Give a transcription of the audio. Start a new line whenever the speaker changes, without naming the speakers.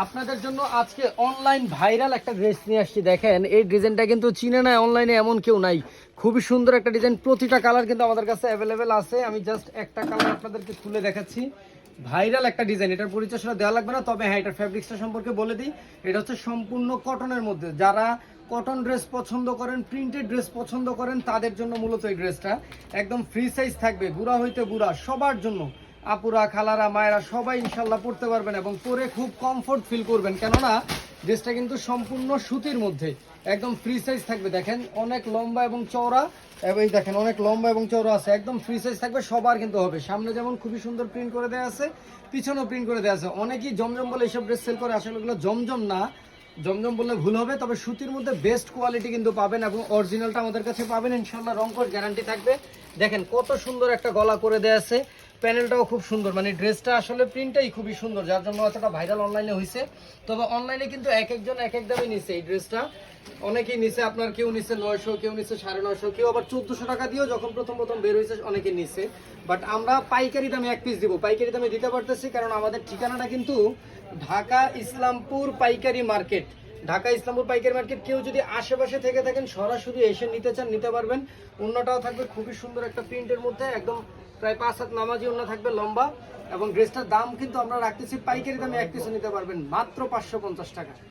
আপনাদের জন্য আজকে অনলাইন ভাইরাল একটা ড্রেস নিয়ে আসছি, দেখেন। এই ডিজাইনটা কিন্তু চিনে নাই অনলাইনে এমন কেউ নাই। খুবই সুন্দর একটা ডিজাইন প্রতিটা কালার কিন্তু আমাদের কাছে অ্যাভেলেবেল আছে। আমি জাস্ট একটা কালার আপনাদেরকে খুলে দেখাচ্ছি। ভাইরাল একটা ডিজাইন এটার পরিচয় সেটা দেওয়া লাগবে না, তবে হ্যাঁ এটার ফ্যাব্রিক্সটা সম্পর্কে বলে দিই। এটা হচ্ছে সম্পূর্ণ কটনের মধ্যে। যারা কটন ড্রেস পছন্দ করেন প্রিন্টেড ড্রেস পছন্দ করেন, তাদের জন্য মূলত এই ড্রেসটা একদম ফ্রি সাইজ থাকবে, বুড়া হইতে বুড়া, সবার জন্য। আপুরা, খালারা, মায়েরা সবাই ইনশাল্লাহ পড়তে পারবেন এবং পরে খুব কমফোর্ট ফিল করবেন। কেননা ড্রেসটা কিন্তু সম্পূর্ণ সুতির মধ্যে। একদম ফ্রি সাইজ থাকবে। দেখেন, অনেক লম্বা এবং চওড়া। এবং দেখেন, অনেক লম্বা এবং চওড়া আছে। একদম ফ্রি সাইজ থাকবে, সবার কিন্তু হবে। সামনে যেমন খুবই সুন্দর প্রিন্ট করে দেওয়া আছে, পিছনেও প্রিন্ট করে দেওয়া আছে। অনেকেই জমজম বলে এইসব ড্রেস সেল করে, আসলে ওগুলো জমজম না। জমজম বললে ভুল হবে, তবে সুতির মধ্যে বেস্ট কোয়ালিটি কিন্তু পাবেন এবং অরিজিনালটা আমাদের কাছে পাবেন। ইনশাল্লাহ রংকর গ্যারান্টি থাকবে। দেখেন, কত সুন্দর একটা গলা করে দেওয়া আছে। প্যানেলটাও খুব সুন্দর। মানে ড্রেসটা আসলে প্রিন্টটাই খুবই সুন্দর, যার জন্য এতটা ভাইরাল অনলাইনে হয়েছে তবে অনলাইনে কিন্তু এক একজন এক এক দামে নিছে এই ড্রেসটা। অনেকেই নিছে আপনার, কেউ নিছে নয়শো, কেউ নিছে সাড়ে নয়শো, কেউ আবার চোদ্দশো টাকা দিয়েও যখন প্রথম প্রথম বের হয়েছে অনেকে নিছে। বাট আমরা পাইকারি দামে এক পিস দিব। পাইকারি দামে দিতে পারতেছি কারণ আমাদের ঠিকানাটা কিন্তু ঢাকা ইসলামপুর পাইকারি মার্কেট। ঢাকা ইসলামপুর পাইকারি মার্কেট, কেউ যদি আশেপাশে থেকে থাকেন, সরাসরি এসে নিতে চান, নিতে পারবেন। অন্যটাও থাকবে, খুবই সুন্দর একটা প্রিন্টের মধ্যে, একদম প্রায় পাঁচ হাত নামাজি অন্য থাকবে, লম্বা। এবং ড্রেসটার দাম কিন্তু আমরা রাখতেছি পাইকারি দামে, এক পিসে নিতে পারবেন, মাত্র পাঁচশো পঞ্চাশ টাকা।